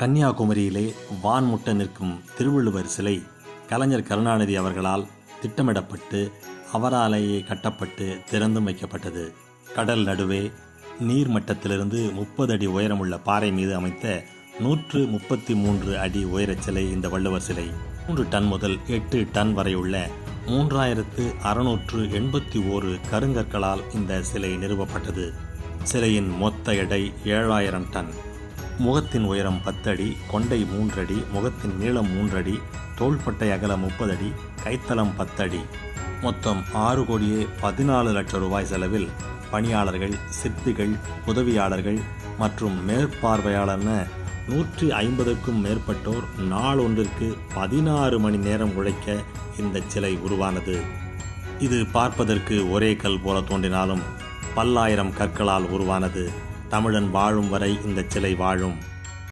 கன்னியாகுமரியிலே வான்முட்ட நிற்கும் திருவள்ளுவர் சிலை கலைஞர் கருணாநிதி அவர்களால் திட்டமிடப்பட்டு அவராலேயே கட்டப்பட்டு திறந்தும் வைக்கப்பட்டது. கடல் நடுவே நீர் மட்டத்திலிருந்து முப்பது அடி உயரமுள்ள பாறை மீது அமைத்த நூற்று முப்பத்தி மூன்று அடி உயரச் சிலை இந்த வள்ளுவர் சிலை. மூன்று டன் முதல் எட்டு டன் வரையுள்ள மூன்றாயிரத்து அறுநூற்று எண்பத்தி ஓரு கருங்கற்களால் இந்த சிலை நிறுவப்பட்டது. சிலையின் மொத்த எடை ஏழாயிரம் டன். முகத்தின் உயரம் பத்தடி கொண்டை மூன்றடி முகத்தின் நீளம் மூன்றடி தோள்பட்டை அகலம் முப்பதடி கைத்தளம் பத்தடி. மொத்தம் ஆறு கோடியே பதினாலு லட்சம் ரூபாய் செலவில் பணியாளர்கள் சிற்பிகள் உதவியாளர்கள் மற்றும் மேற்பார்வையாளர்ன நூற்றி ஐம்பதுக்கும் மேற்பட்டோர் நாளொன்றிற்கு பதினாறு மணி நேரம் உழைக்க இந்த சிலை உருவானது. இது பார்ப்பதற்கு ஒரே கல் போல தோன்றினாலும் பல்லாயிரம் கற்களால் உருவானது. தமிழன் வாழும் வரை இந்த சிலை வாழும்.